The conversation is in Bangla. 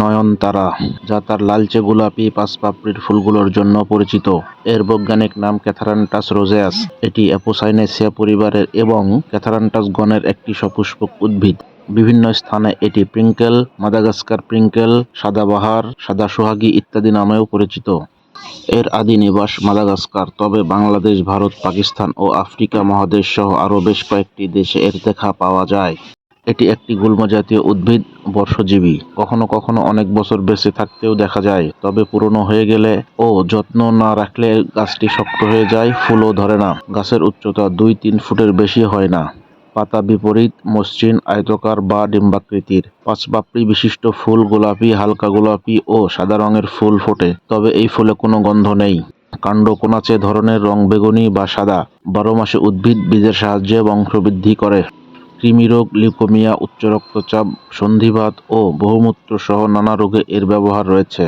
নয়নতারা যা তার লালচে গোলাপি পাঁচপাপড়ির ফুলগুলোর জন্য পরিচিত। এর বৈজ্ঞানিক নাম ক্যাথারান্টাস রোজেয়াস। এটি অ্যাপোসাইনেসিয়া পরিবারের এবং ক্যাথারান্টাস গণের একটি সপুষ্পক উদ্ভিদ। বিভিন্ন স্থানে এটি প্রিঙ্কেল, মাদাগাস্কার প্রিঙ্কেল, সাদাবাহার, সাদা সোহাগী ইত্যাদি নামেও পরিচিত। এর আদি নিবাস মাদাগাস্কার, তবে বাংলাদেশ, ভারত, পাকিস্তান ও আফ্রিকা মহাদেশ সহ আরও বেশ কয়েকটি দেশে এর দেখা পাওয়া যায়। এটি একটি গুল্মজাতীয় উদ্ভিদ, বর্ষজীবী। কখনো কখনো অনেক বছর বেঁচে থাকতেও দেখা যায়, তবে পুরনো হয়ে গেলে ও যত্ন না রাখলে গাছটি শক্ত হয়ে যায়, ফুলও ধরে না। গাছের উচ্চতা দুই-তিন ফুটের বেশি হয় না। পাতা বিপরীত, মসৃণ, আয়তকার বা ডিম্বাকৃতির। পাঁচপাপড়ি বিশিষ্ট ফুল গোলাপি, হালকা গোলাপি ও সাদা রঙের ফুল ফোটে, তবে এই ফুলে কোনো গন্ধ নেই। কাণ্ড কোনাচে ধরনের রং বেগুনি বা সাদা। বারোমাসি উদ্ভিদ বীজের সাহায্যে বংশবৃদ্ধি করে। কৃমিরোগ, লিউকেমিয়া, উচ্চ রক্তচাপ, সন্ধিবাত ও বহুমূত্র সহ নানা রোগে এর ব্যবহার রয়েছে।